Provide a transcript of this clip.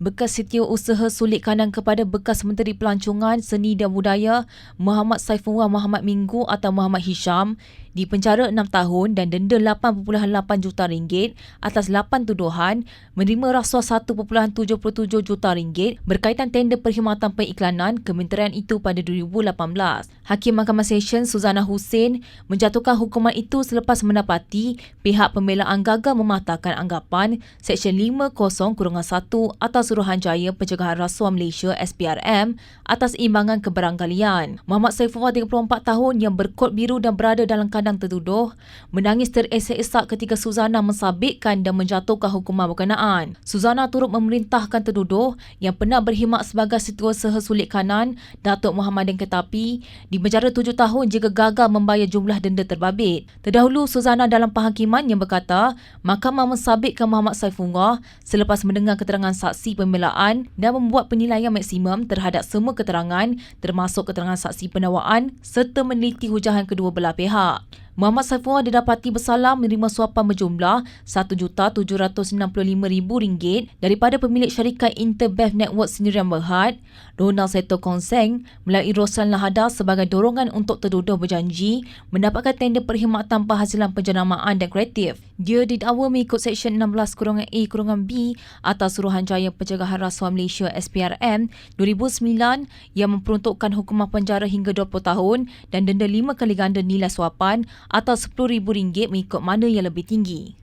bekas setiausaha sulit kanan kepada bekas Menteri Pelancongan Seni dan Budaya Muhammad Saifullah Muhammad Minggu atau Muhammad Hisham dipenjara 6 tahun dan denda 8.8 juta ringgit atas 8 tuduhan menerima rasuah 1.77 juta ringgit berkaitan tender perkhidmatan periklanan kementerian itu pada 2018. Hakim Mahkamah Session Suzana Hussein menjatuhkan hukuman itu selepas mendapati pihak pembelaan gagal mematahkan anggapan Seksyen 50-1 atau Suruhanjaya Pencegahan Rasuah Malaysia SPRM atas imbangan keberangkalian. Muhammad Saifullah 34 tahun yang berkod biru dan berada dalam kandang tertuduh menangis teresak-esak ketika Suzana mensabitkan dan menjatuhkan hukuman berkenaan. Suzana turut memerintahkan tertuduh yang pernah berkhidmat sebagai setiausaha sulit kanan Datuk Muhammad Dan Ketapi dipenjara tujuh tahun jika gagal membayar jumlah denda terbabit. Terdahulu Suzana dalam penghakiman yang berkata mahkamah mensabitkan Muhammad Saifullah selepas mendengar keterangan saksi pembelaan dan membuat penilaian maksimum terhadap semua keterangan termasuk keterangan saksi penawaan serta meneliti hujahan kedua belah pihak. Muhammad Saifullah didapati bersalah menerima suapan berjumlah RM1,765,000 daripada pemilik syarikat Interbev Network Sendirian Berhad, Ronald Seto Konseng melalui Roslan Lahada sebagai dorongan untuk terduduh berjanji mendapatkan tender perkhidmatan penghasilan penjenamaan dan kreatif. Dia didakwa mengikut Seksyen 16-A-B atau Suruhanjaya Pencegahan Rasuah Malaysia SPRM 2009 yang memperuntukkan hukuman penjara hingga 20 tahun dan denda 5 kali ganda nilai suapan atau RM10,000 mengikut mana yang lebih tinggi.